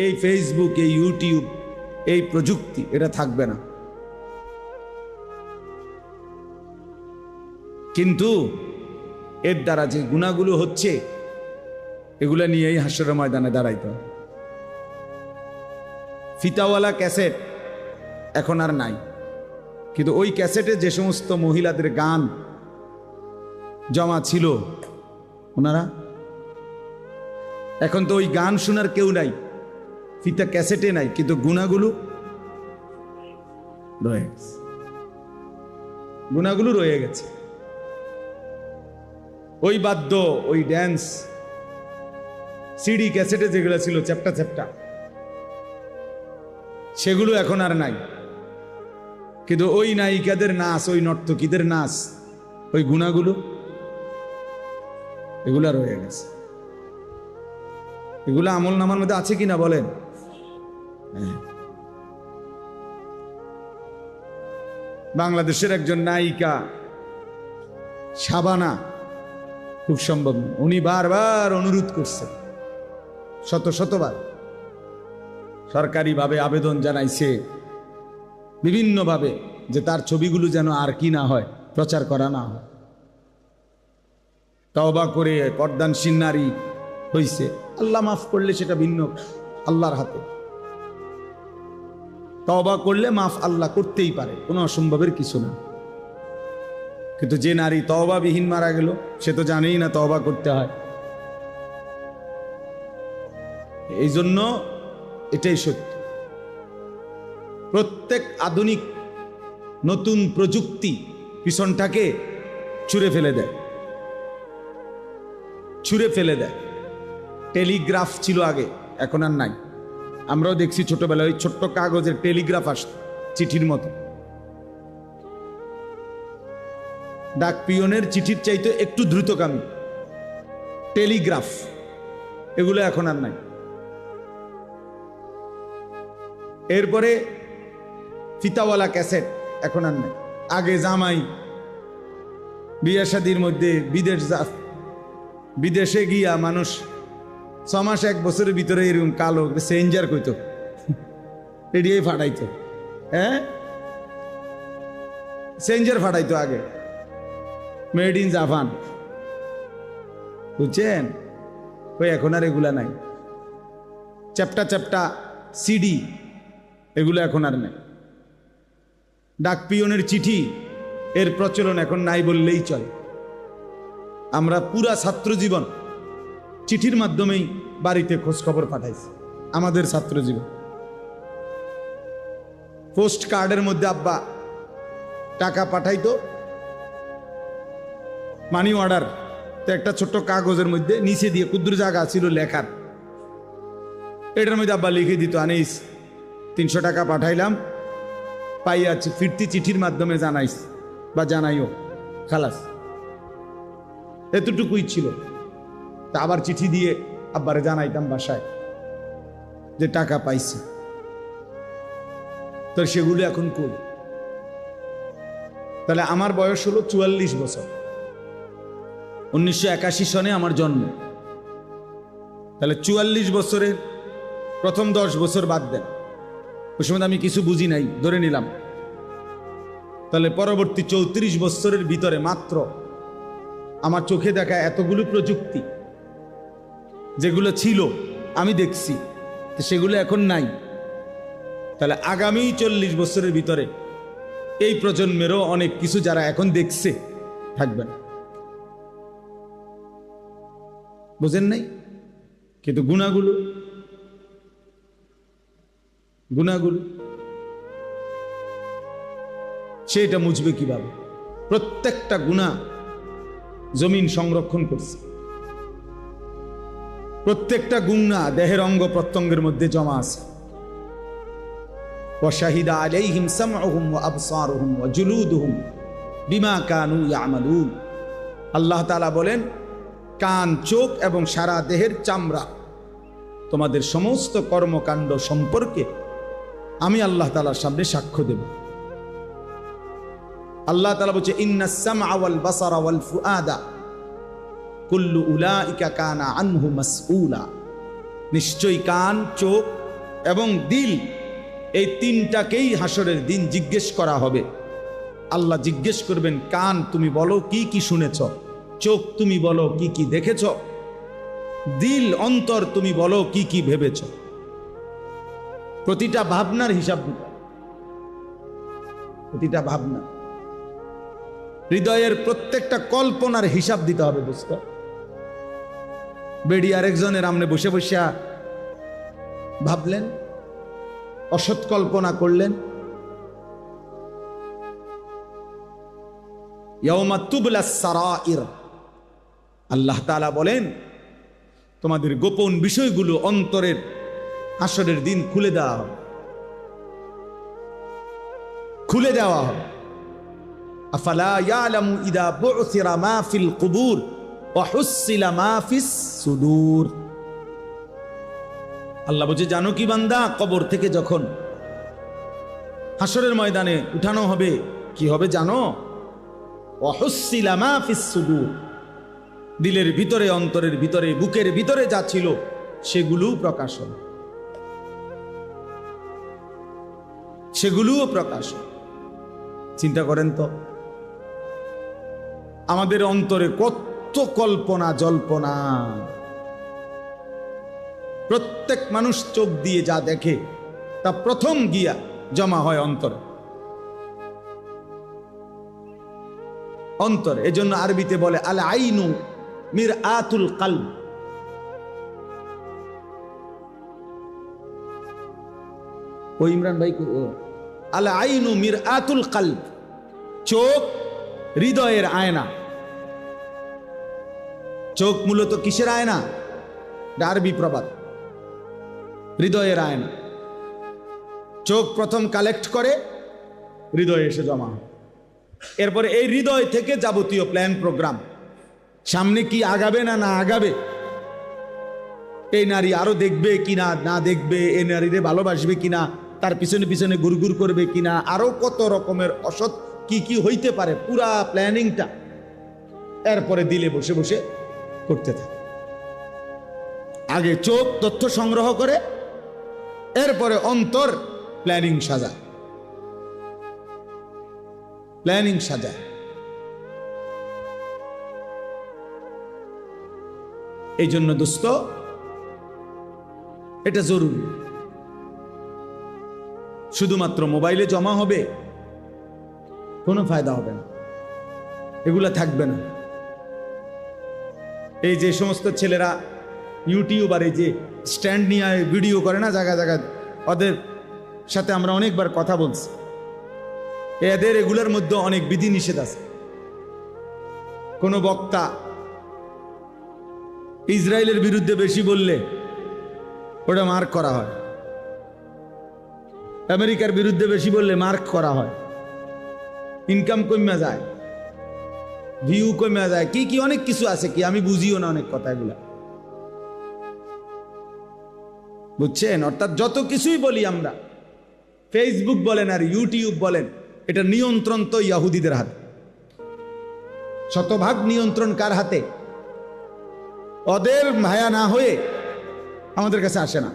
এই ফেসবুক এই ইউটিউব এই প্রযুক্তি, এটা থাকবে না। কিন্তু এর দ্বারা যে গুণাগুলো হচ্ছে, এগুলো নিয়েই হাস্যের ময়দানে দাঁড়াইতে ফিতাওয়ালা ক্যাসেট এখন আর নাই। কিন্তু ওই ক্যাসেটে যে সমস্ত মহিলাদের গান জমা ছিল, ওনারা, এখন তো ওই গান শোনার কেউ নাই। ফিতা ক্যাসেটে নাই, কিন্তু গুণাগুলো রয়ে গেছে। গুণাগুলো রয়ে গেছে। ওই বাদ্য, ওই ড্যান্স সিডি ক্যাসেটে যেগুলো ছিল, চ্যাপটা চ্যাপটা, সেগুলো এখন আর নাই। কিন্তু ওই নায়িকাদের নাচ, ওই নর্তকীদের নাচ, ওই গুণাগুলো, এগুলা রয়ে গেছে। এগুলো আমল নামার মধ্যে আছে কিনা বলেন। বাংলাদেশের একজন নায়িকা সাবানা খুব সম্ভব। উনি বারবার অনুরোধ করছেন শত শতবার। সরকারিভাবে আবেদন জানাইছে, বিভিন্নভাবে, যে তার ছবিগুলো যেন আর কি না হয়, প্রচার করা না হয়। তওবা করে পর্দানসীন নারী হইছে। আল্লাহ মাফ করলে সেটা ভিন্ন, আল্লাহর হাতে। তওবা করলে মাফ আল্লাহ করতেই পারে, কোনো অসম্ভবের কিছু না। কিন্তু যে নারী তওবাবিহীন মারা গেল, সে তো জানেই না তওবা করতে হয়। এই জন্য এটাই সত্য। প্রত্যেক আধুনিক নতুন প্রযুক্তি পিছনটাকে ছুঁড়ে ফেলে দেয়। ছুঁড়ে ফেলে দেয়। টেলিগ্রাফ ছিল আগে, এখন আর নাই। আমরাও দেখছি ছোটবেলায় ওই ছোট্ট কাগজের টেলিগ্রাফ আসত চিঠির মতো। ডাক পিয়নের চিঠির চাইতে একটু দ্রুতগামী। টেলিগ্রাফ, এগুলো এখন আর নাই। এরপরে ফিতাওয়ালা ক্যাসেট এখন আর নাই। আগে জামাই, বিয়ে শাদির মধ্যে বিদেশ বিদেশে গিয়া মানুষ ছ মাস এক বছরের ভিতরে এরকম কালো সেঞ্জার কইতো। রেডিয়াই ফাটাইতো। হ্যাঁ? সেঞ্জার ফাটাইতো আগে। মেড ইন জাপান বুঝছেন? ওই এখন আর এগুলা নাই। চ্যাপটা চ্যাপটা সিডি এগুলো এখন আর নেই। ডাক পিয়নের চিঠি, এর প্রচলন এখন নাই বললেই চলে। আমরা পুরা ছাত্র জীবন চিঠির মাধ্যমেই বাড়িতে খোঁজ খবর পাঠাইছি। আমাদের ছাত্র জীবন পোস্ট কার্ডের মধ্যে আব্বা টাকা পাঠাইতো। Money order. তো একটা ছোট্ট কাগজের মধ্যে নিচে দিয়ে ক্ষুদ্র জায়গা ছিল লেখার। এটার মধ্যে আব্বা লিখে দিত, আনিস, তিনশো টাকা পাঠাইলাম। পাইয়াছি ফিরতি চিঠির মাধ্যমে জানাইস বা জানাইও। খালাস। এতটুকুই ছিল। তা আবার চিঠি দিয়ে আব্বারে জানাইতাম বাসায় যে টাকা পাইছি। তো সেগুলো এখন কই? তাহলে আমার বয়স হলো চুয়াল্লিশ বছর। উনিশশো একাশি সনে আমার জন্ম। তাহলে চুয়াল্লিশ বছরের প্রথম দশ বছর বাদ দেন। ওই সময় আমি কিছু বুঝি নাই, ধরে নিলাম। তাহলে পরবর্তী চৌত্রিশ বছরের ভিতরে মাত্র আমার চোখে দেখা এতগুলো প্রযুক্তি যেগুলো ছিল, আমি দেখছি। সেগুলো এখন নাই। তাহলে আগামী চল্লিশ বছরের ভিতরে এই প্রজন্মেরও অনেক কিছু যারা এখন দেখছে, থাকবে না। বোঝেন নাই? কিন্তু গুণাগুলো গুণাগুলো, সেটা মুছবে কীভাবে? প্রত্যেকটা গুণা জমিন সংরক্ষণ করছে। প্রত্যেকটা গুংনা দেহের অঙ্গ প্রত্যঙ্গের মধ্যে জমা আছে। ওয়াশাহিদা আলাইহিম সামআহুম ওয়া আবসারুহুম ওয়া জুলুদুহুম বিমা কানু ইয়ামালুন। আল্লাহ তাআলা বলেন, কান, চোখ এবং সারা দেহের চামড়া তোমাদের সমস্ত কর্মকাণ্ড সম্পর্কে আমি আল্লাহ তালার সামনে সাক্ষ্য দেব। আল্লাহ তালা বলছে ইন্নাসাম আওয়াল বাসার আওয়াল ফুয়াদা কুল্লু উলাইকা কানা আনহু মাসউলা। নিশ্চয়ই কান, চোখ এবং দিল এই তিনটাকেই হাসরের দিন জিজ্ঞেস করা হবে। আল্লাহ জিজ্ঞেস করবেন, কান তুমি বলো, কি কি শুনেছ? চোখ তুমি বলো, কি কি দেখেছ? দিল অন্তর তুমি বলো, কি কি ভেবেছ? প্রতিটা ভাবনার হিসাব প্রতিটা ভাবনা। হৃদয়ের প্রত্যেকটা কল্পনার হিসাব দিতে হবে বুঝতে বেড়ি আরেকজনের আমনে বসে বসে ভাবলেন, অসৎ কল্পনা করলেন। আল্লাহ তাআলা বলেন, তোমাদের গোপন বিষয়গুলো অন্তরের আসরের দিন খুলে দেওয়া হবে। খুলে দেওয়া হবে। আফালা ইদা বু'থিরা মা ফিল কুবুর। ওয়া হুসিলা মা সুদূর। আল্লাহ বলছে, জানো কি বান্দা, কবর থেকে যখন হাসরের ময়দানে উঠানো হবে, কি হবে জানো? অহস্যিলা মা ফিস সুদূর। দিলের ভিতরে, অন্তরের ভিতরে, বুকের ভিতরে যা ছিল, সেগুলোও প্রকাশ হবে। সেগুলোও প্রকাশ চিন্তা করেন তো, আমাদের অন্তরে কত কল্পনা জল্পনা। প্রত্যেক মানুষ চোখ দিয়ে যা দেখে, তা প্রথম গিয়া জমা হয় অন্তরে। অন্তর, এজন্য আরবিতে বলে আল আইনু মির আতুল কাল ও ইমরান ভাই আল আইনু মির আতুল কাল চোখ হৃদয়ের আয়না। চোখ মূলত কিসের আয়না? আরবি প্রবাদ। হৃদয়ের আয়না। চোখ প্রথম কালেক্ট করে হৃদয়ে এসে জমা এরপরে এই হৃদয় থেকে যাবতীয় প্ল্যান প্রোগ্রাম। সামনে কি আগাবে না না আগাবে? এই নারী আরও দেখবে কিনা, না দেখবে? এই নারীরে ভালোবাসবে কিনা? তার পিছনে পিছনে গুরগুর করবে কিনা? আরও কত রকমের অসৎ কি কি হইতে পারে? পুরা প্ল্যানিংটা। এরপরে দিলে বসে বসে করতে থাকে। আগে চোখ তথ্য সংগ্রহ করে, এরপরে অন্তর প্ল্যানিং সাজায় প্ল্যানিং সাজায় এই জন্য দোস্ত, এটা জরুরি। শুধুমাত্র মোবাইলে জমা হবে, কোনো ফায়দা হবে না। এগুলা থাকবে না। এই যে সমস্ত ছেলেরা ইউটিউবার, এই যে স্ট্যান্ড নিয়ে ভিডিও করে না জায়গা জায়গায়, ওদের সাথে আমরা অনেকবার কথা বলছি। এদের এগুলোর মধ্যে অনেক বিধি নিষেধ আছে। কোনো বক্তা ইসরায়েলের বিরুদ্ধে বেশি বললে ওটা মার্ক করা হয়। আমেরিকার বিরুদ্ধে বেশি বললে মার্ক করা হয়। ইনকাম কমে যায়। ভিউ কমে যায় কি কি, অনেক কিছু আছে কি? আমি বুঝিও না অনেক কথা এগুলা বুঝছেন? অর্থাৎ যত কিছুই বলি আমরা ফেসবুক বলেন আর ইউটিউব বলেন, এটা নিয়ন্ত্রণ তো ইয়াহুদিদের হাতে। শতভাগ নিয়ন্ত্রণ কার হাতে? ওদের মায়া না হয়ে আমাদের কাছে আসে না।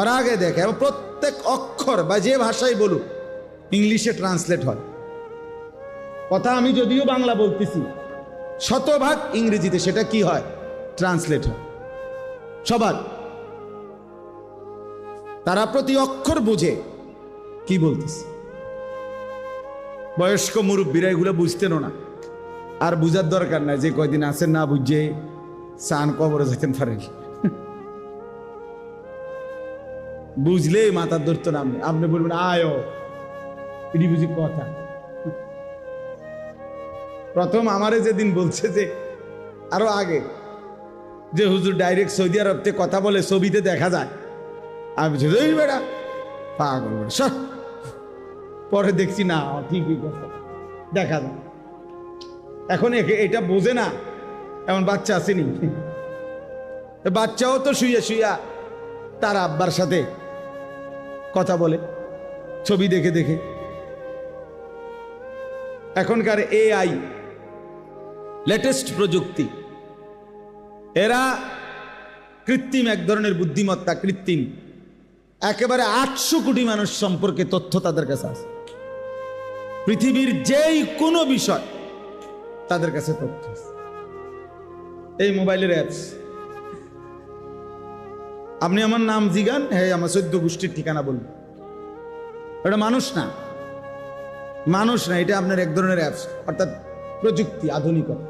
ওরা আগে দেখে প্রত্যেক অক্ষর বা যে ভাষাই বলুক ইংলিশে ট্রান্সলেট হয়। কথা আমি যদিও বাংলা বলতেছি। শতভাগ ইংরেজিতে সেটা কি হয়? ট্রান্সলেট হয়। সবার। তারা প্রতি অক্ষর বুঝে কি বলতেছে। বয়স্ক মুরব্বীরা এগুলো বুঝতেনও না। আর বুঝার দরকার নাই যে কয়দিন আছেন না বুঝে সান কবরে যেতেন পারেন। বুঝলে মাথার ধরতো না আপনি। আপনি বলবেন, আয়, এটি বুঝি কথা। প্রথম আমারে যেদিন বলছে যে, আরও আগে, যে হুজুর ডাইরেক্ট সৌদি আরব থেকে কথা বলে ছবিতে দেখা যায়। আমি "এই বেটা পাগল সর।" পরে দেখছি, না, ঠিকই কথা, দেখা যায়। এখন এটা বোঝে না, এমন বাচ্চা আসেনি। বাচ্চাও তো শুয়ে শুয়া তার আব্বার সাথে কথা বলে, ছবি দেখে দেখে। এখনকার এআই লেটেস্ট প্রযুক্তি। এরা কৃত্রিম এক ধরনের বুদ্ধিমত্তা, কৃত্রিম। একেবারে আটশো কোটি মানুষ সম্পর্কে তথ্য তাদের কাছে আছে। পৃথিবীর যেই কোনো বিষয় তাদের কাছে তথ্য এই মোবাইলের অ্যাপস আপনি আমার নাম জিগান হ্যাঁ আমার সদ্য গোষ্ঠীর ঠিকানা বলুন। এটা মানুষ না। মানুষ না, এটা আপনার এক ধরনের অ্যাপস অর্থাৎ প্রযুক্তি আধুনিকতা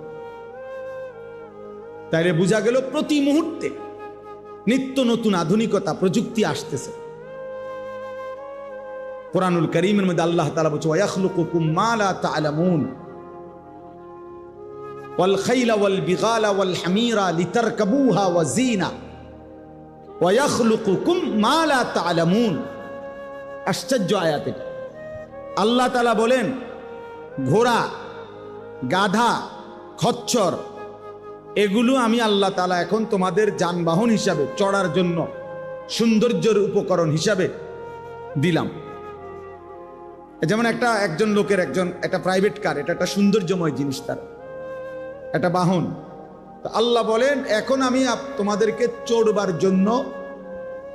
তাইলে বোঝা গেল প্রতি মুহূর্তে নিত্য নতুন আধুনিকতা প্রযুক্তি আসতেছে কোরআনুল করিমের মধ্যে আল্লাহ তালা বলছে ওয়াখলুকুকুম মা লা তা'লামুন والخيل والبغال والحمير لتركبوها وزينة ويخلقكم ما لا تعلمون আশ্চর্য আয়াত এটা আল্লাহ তালা বলেন ঘোড়া গাধা, খচ্চর। এগুলো আমি আল্লাহ তালা এখন তোমাদের যানবাহন হিসাবে, চড়ার জন্য, সৌন্দর্যের উপকরণ হিসাবে দিলাম। যেমন একটা একজন লোকের একজন, একটা প্রাইভেট কার এটা একটা সৌন্দর্যময় জিনিস তার। একটা বাহন। আল্লাহ বলেন, এখন আমি তোমাদেরকে চড়বার জন্য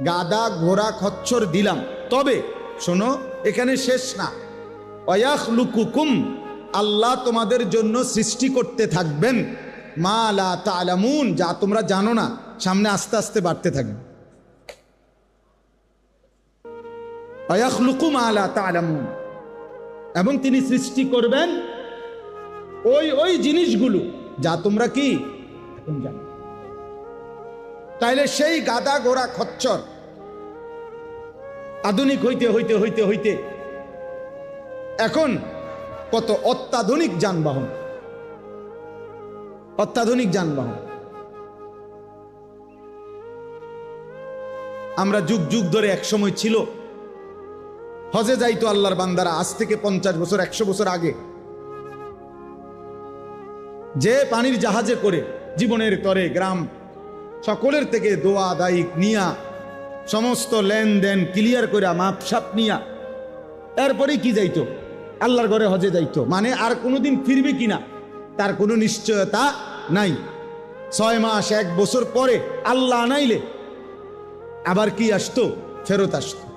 গাদা ঘোড়া, খচ্চর দিলাম। তবে, শোনো, এখানে শেষ না। অয়াখ লুকুকুম আল্লাহ তোমাদের জন্য সৃষ্টি করতে থাকবেন। মা লা তালামুন যা তোমরা জানো না, সামনে আস্তে আস্তে বাড়তে থাকবে। অয়াখ লুকুম আলা তালামুন এবং তিনি সৃষ্টি করবেন ওই ওই জিনিসগুলো, যা তোমরা কি? এখন জানো। তাইলে সেই গাদা ঘোড়া খচ্চর, আধুনিক হইতে হইতে হইতে হইতে, এখন কত অত্যাধুনিক যানবাহন। অত্যাধুনিক যানবাহন। আমরা যুগ যুগ ধরে এক সময় ছিল। হজে যাইতো আল্লাহর বান্দারা, আজ থেকে পঞ্চাশ বছর, একশো বছর আগে। যে পানির জাহাজে করে জীবনের তরে গ্রাম, সকলের থেকে দোয়া দায়িক নিয়া, সমস্ত লেনদেন ক্লিয়ার করে মাপসাপ নিয়া। এরপরেই কি যাইতো? আল্লাহর ঘরে হজে যাইতো। মানে আর কোনোদিন ফিরবে কিনা তার কোনো নিশ্চয়তা নাই। ছয় মাস, এক বছর পরে আল্লাহ আনাইলে আবার কি আসতো? ফেরত আসতো।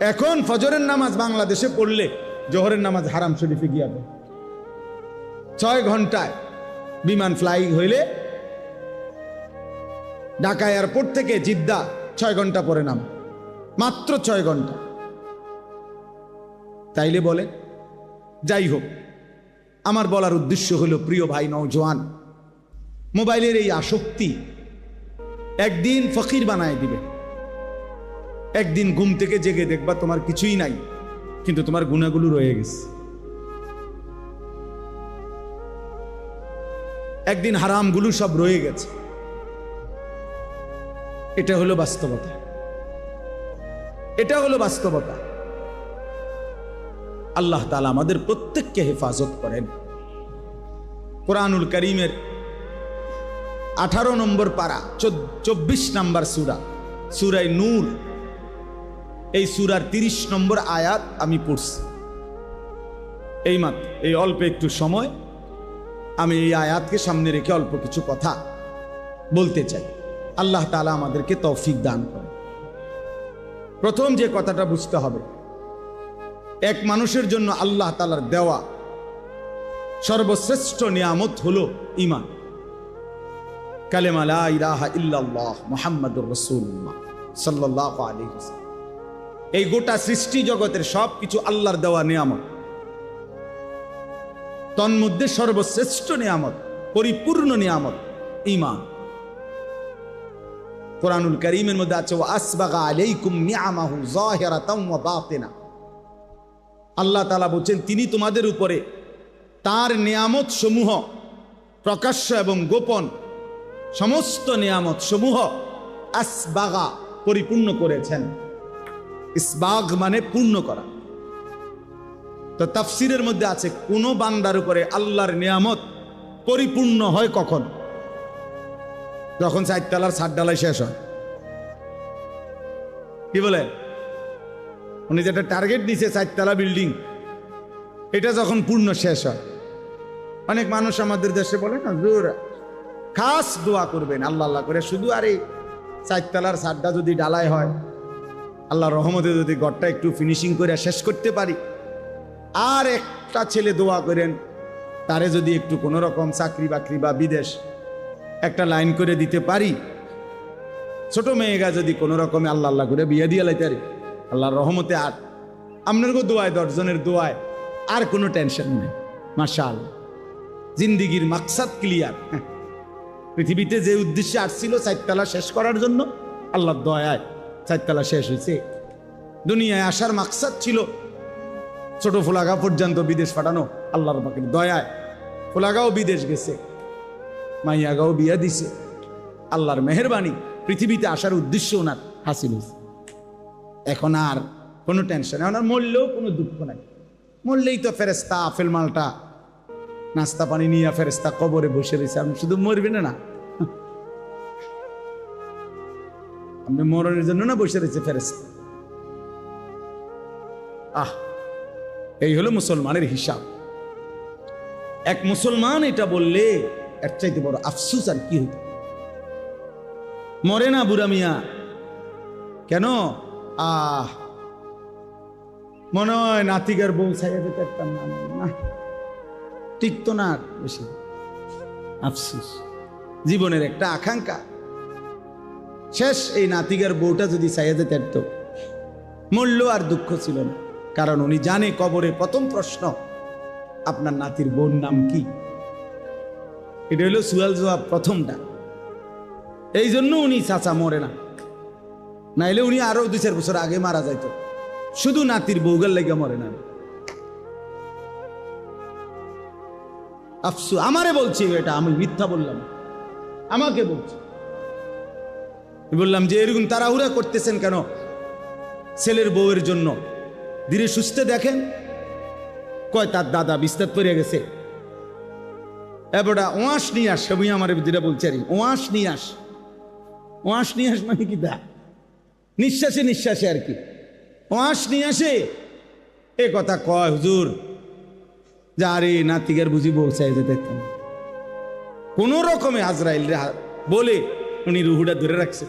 এখন ফজরের নামাজ বাংলাদেশে পড়লে জোহরের নামাজ হারাম শরীফে গিয়া। ছয় ঘন্টায় বিমান ফ্লাই হইলে ঢাকা এয়ারপোর্ট থেকে জিদ্দা ছয় ঘণ্টা পরে নাম। মাত্র ছয় ঘণ্টা। তাইলে বলে, যাই হোক, আমার বলার উদ্দেশ্য হলো, প্রিয় ভাই নওজোয়ান, মোবাইলের এই আসক্তি একদিন ফকির বানায় দিবে। একদিন ঘুম থেকে জেগে দেখবা তোমার কিছুই নাই, কিন্তু তোমার গুণাগুলো রয়ে গেছে। একদিন হারামগুলো সব রয়ে গেছে। এটা হলো বাস্তবতা। এটা হলো বাস্তবতা। আল্লাহ তালা আমাদের প্রত্যেককে হেফাজত করেন। কোরআনুল করিমের আঠারো নম্বর পাড়া চব্বিশ নম্বর সুরা, সুরাই নূর। এই সুরার তিরিশ নম্বর আয়াত আমি পড়ছি। এই মাত্র এই অল্প একটু সময়, আমি এই আয়াতকে সামনে রেখে অল্প কিছু কথা বলতে চাই। আল্লাহ তালা আমাদেরকে তৌফিক দান করে প্রথম যে কথাটা বুঝতে হবে এক মানুষের জন্য আল্লাহ তালার দেওয়া সর্বশ্রেষ্ঠ নিয়ামত হলো ইমান এই গোটা সৃষ্টি জগতের সব কিছু আল্লাহর দেওয়া নিয়ামত। তন্মধ্যে সর্বশ্রেষ্ঠ নিয়ামত, পরিপূর্ণ নিয়ামত ইমান কোরআনুল করিমের মধ্যে আছে আসবাগা আলাইকুম নিয়ামাহু যাহিরাতাও ওয়া বাতিনা। আল্লাহ তালা বলছেন, তিনি তোমাদের উপরে তার নিয়ামত সমূহ প্রকাশ্য এবং গোপন সমস্ত নিয়ামত সমূহ আসবাগা পরিপূর্ণ করেছেন। ইসবাগ মানে পূর্ণ করা। তো তাফসিরের মধ্যে আছে, কোন বান্দার উপরে আল্লাহর নিয়ামত পরিপূর্ণ হয় কখন? যখন চারতলার সাত ডালাই শেষ হয়। কি বলে? উনি যে একটা টার্গেট দিছে চারতলা বিল্ডিং এটা যখন পূর্ণ শেষ হয়, অনেক মানুষ আমাদের দেশে বলে না, জোর, খাস দোয়া করবেন আল্লাহ আল্লাহ করে। শুধু আর এই চারতলার সারটা যদি ডালাই হয় আল্লাহ রহমতে যদি ঘরটা একটু ফিনিশিং করে শেষ করতে পারি, আর একটা ছেলে দোয়া করেন, তারে যদি একটু কোনো রকম চাকরি বাকরি বা বিদেশ একটা লাইন করে দিতে পারি, ছোট মেয়েগা যদি কোনো রকমে আল্লাহ আল্লাহ করে বিয়ে দিয়ে লাইতারি আল্লাহর রহমতে আর আপনার গো দোয়ায়, দশজনের দোয়ায় আর কোনো টেনশন নেই। মাশাল, জিন্দিগির মাকসাদ ক্লিয়ার। পৃথিবীতে যে উদ্দেশ্যে আসছিল চারতলা শেষ করার জন্য, আল্লাহর দয়ায় চারতলা শেষ হয়েছে। দুনিয়ায় আসার মাকসাদ ছিল ছোট ফুলাগা পর্যন্ত বিদেশ পাঠানো, আল্লাহর পাখির দয়ায়। ফুলাগাও বিদেশ গেছে, মাইয়াগাও বিয়া দিছে। আল্লাহর মেহরবানি পৃথিবীতে আসার উদ্দেশ্য ওনার হাসিল হয়েছে। এখন আর কোনো টেনশন এখন আর মরলেও কোনো দুঃখ নাই। মরলেই তো ফেরেস্তা আপেল মালটা, নাস্তা পানি নিয়ে ফেরেস্তা কবরে বসে রয়েছে, আপনি শুধু মরবেন না। আপনি মরণের জন্য না বসে রয়েছে ফেরেস্তা আহ, এই হলো মুসলমানের হিসাব। এক মুসলমান এটা বললে এর চাইতে বড় আফসুস আর কি হতো মরে না বুড়া মিয়া। কেন? আহ, মনে হয় নাতিকার বউ ছাইয়া যেতে একটা মানুষ না? টিকতো না, বেশি। আফসুস। জীবনের একটা আকাঙ্ক্ষা। শেষ, এই নাতিকার বউটা যদি ছাইয়া যেতে পারত, মূল্য আর দুঃখ ছিল না। কারণ উনি জানে কবরে প্রথম প্রশ্ন, আপনার নাতির বোন নাম কি? এটা হলো সুয়াল জবাব প্রথমটা। এই জন্য উনি চাচা মরে না। নাইলে উনি আরও দুই চার বছর আগে মারা যাইত। শুধু নাতির বউগার লেগে মরে না। আফসু, আমারে বলছি এটা, আমি মিথ্যা বললাম। আমাকে বলছি। বললাম যে, এরকম তাড়াহুড়া করতেছেন কেন? ছেলের বউয়ের জন্য। ধীরে সুস্থে দেখেন। কয়, তার দাদা বিস্তার পড়ে গেছে। এবারটা ওয়াশ নিয়ে আস, সবই আমার যেটা বলছে আর ওয়াশ নিয়ে আস। ওয়াশ নিয়ে আস মানে কি দা নিঃশ্বাসে নিঃশ্বাসে আর কি। ওয়াশ নিয়ে আসে। এ কথা কয় হুজুর। যে আরে নাতিকার বুঝি বলছাই যে দেখতাম। কোন রকমে আজরাইল বলে উনি রুহুটা ধরে রাখছে।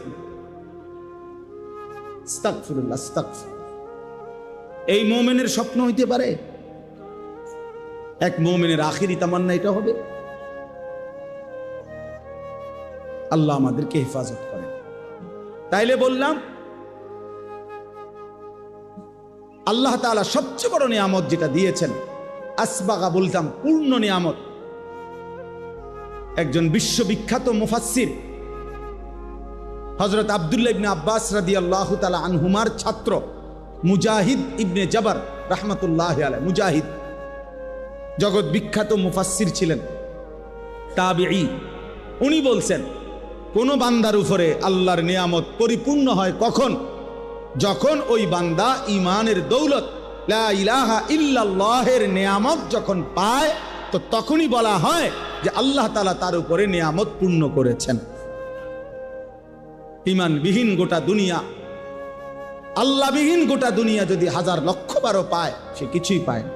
এই মোমেনের স্বপ্ন হইতে পারে? এক মোমেনের আখিরি তামান্না এটা হবে। আল্লাহ আমাদেরকে হেফাজত করেন। তাইলে বললাম আল্লাহ তাআলা সবচেয়ে বড় নিয়ামত যেটা দিয়েছেন, আসবাগা বলতাম, পূর্ণ নিয়ামত। একজন বিশ্ববিখ্যাত মুফাসসির হজরত আবদুল্লাহ ইবনে আব্বাস রাদি আল্লাহ তালা আনহুমার ছাত্র, মুজাহিদ ইবনে জবর রাহমাতুল্লাহ আলাই মুজাহিদ। জগৎ বিখ্যাত মুফাসসির ছিলেন, তাবিঈ। উনি বলছেন, কোন বান্দার উপরে আল্লাহর নিয়ামত পরিপূর্ণ হয় কখন? যখন ওই বান্দা ইমানের দৌলত ইল্লাল্লাহের নিয়ামত যখন পায়, তো তখনই বলা হয় যে আল্লাহ তালা তার উপরে নিয়ামত পূর্ণ করেছেন। ইমানবিহীন গোটা দুনিয়া, আল্লাহবিহীন গোটা দুনিয়া যদি হাজার লক্ষ বারো পায়, সে কিছুই পায় না।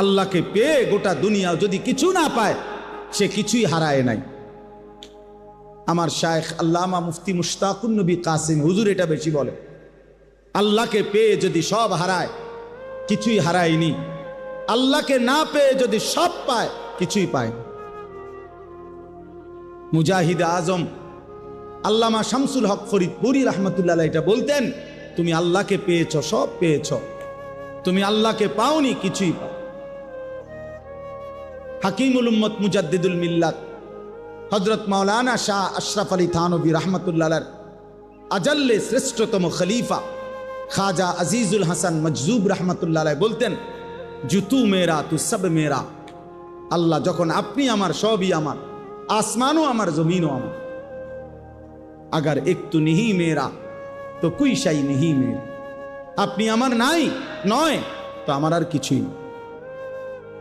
আল্লাহকে পেয়ে গোটা দুনিয়া যদি কিছু না পায়, সে কিছুই হারায় নাই। আমার শায়েখ আল্লামা মুফতি মুশতাকুন নবী কাসিম, হুজুর এটা বেশি বলে। আল্লাহকে পেয়ে যদি সব হারায়, কিছুই হারায়নি। আল্লাহকে না পেয়ে যদি সব পায়, কিছুই পায় না মুজাহিদ আজম, আল্লামা শামসুল হক ফরিদপুরি রহমতুল্লাহ এটা বলতেন, তুমি আল্লাহকে পেয়েছ, সব পেয়েছ। তুমি আল্লাহকে পাওনি, কিছুই পাও হাকিমুল মুজাদ্দিদুল মিল্লাত হজরত মাওলানা শাহ আশরাফ আলী থানবী রহমতুল্লাহ আজাল্লে শ্রেষ্ঠতম খলিফা খাজা আজিজুল হাসান মজজুব রহমতুল্লাহ বলতেন জুতু মেরা তু সব মেরা আল্লাহ যখন আপনি আমার সবই আমার আসমানও আমার জমিনও আমার আগার একটু নিহি মেরা তো কুই সাই নিহি মেরা আপনি আমার নাই নয় তো আমার আর কিছুই নেই।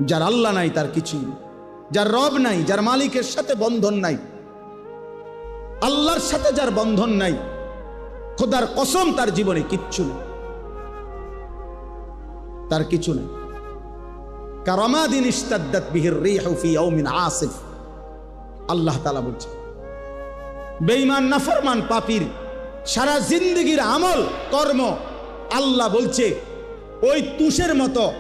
যার আল্লাহ নাই তার কিছুই নেই। যার রব নাই, যার মালিকের সাথে বন্ধন নাই, আল্লাহর সাথে যার বন্ধন নাই, খোদার কসম তার জীবনে কিচ্ছু নেই। তার কিছু নেই। কারামাদিন ইস্তাদ্দাত আসিফ। আল্লাহ তাআলা বলছে, বেঈমান, নাফরমান, পাপির সারা জিন্দগির আমল, কর্ম আল্লাহ বলছে, ওই তুষের মতো,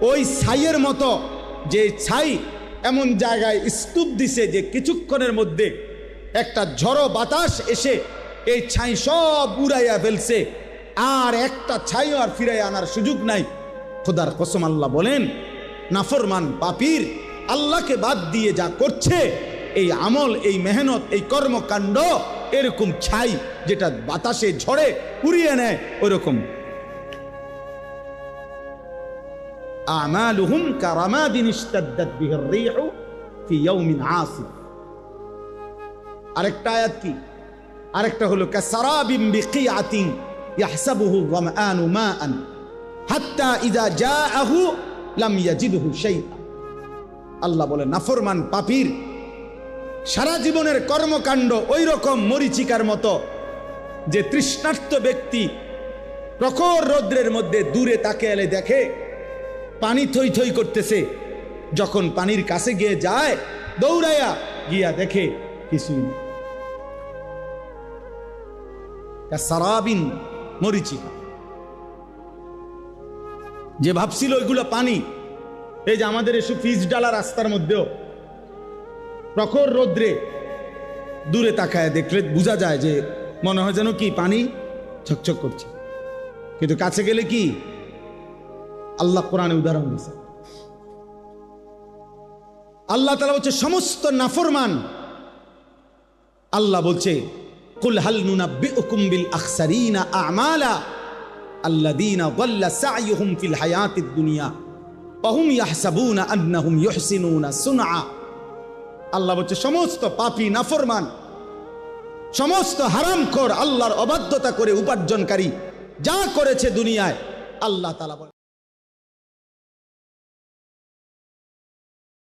ওই ছাইয়ের মতো, যে ছাই এমন জায়গায় স্তূপ দিছে যে কিছুক্ষণের মধ্যে একটা ঝড়ো বাতাস এসে এই ছাই সব উড়াইয়া ফেলছে। আর একটা ছাইও আর ফিরাই আনার সুযোগ নাই। খোদার কসম আল্লাহ বলেন, নাফরমান পাপির আল্লাহকে বাদ দিয়ে যা করছে, এই আমল, এই মেহনত, এই কর্মকাণ্ড এরকম ছাই যেটা বাতাসে ঝড়ে উড়িয়ে নেয়, ওরকম আমালুহুম কারামাদিন ইশতাদ্দাত বিহির রিহু ফি ইয়াউমিন আসিফ। আরেকটা আয়াত কি? আরেকটা হলো কাসারাবিম বিকিয়াতিন ইয়াহসাবুহু যামআনু মাআন হাত্তা ইযা জাআহু লাম ইয়াজিদহু শাইআ। আল্লাহ বলে নাফরমান পাপির, সারা জীবনের কর্মকাণ্ড ওই রকম মরিচিকার মতো যে তৃষ্ণার্ত ব্যক্তি প্রখর রৌদ্রের মধ্যে দূরে তাকে এলে দেখে পানি থই থই করতেছে। যখন পানির কাছে গিয়ে যায়, দৌড়াইয়া গিয়া দেখে কিছুই সারাবিন মরিচিকা যে ভাবছিল ওইগুলো পানি, এই যে আমাদের এসব ফিজ ডালা রাস্তার মধ্যেও, প্রখর রৌদ্রে দূরে তাকায় দেখলে বোঝা যায় যে মনে হয় যেন কি পানি ছকছক করছে। কিন্তু কাছে গেলে কি? আল্লাহ কোরআনে উদাহরণ দিয়েছেন আল্লাহ তালা বলছে, সমস্ত নাফরমান আল্লাহ বলছে পাপী নাফরমান, সমস্ত আল্লাহর অবাধ্যতা করে উপার্জনকারী, যা করেছে দুনিয়ায়, আল্লাহ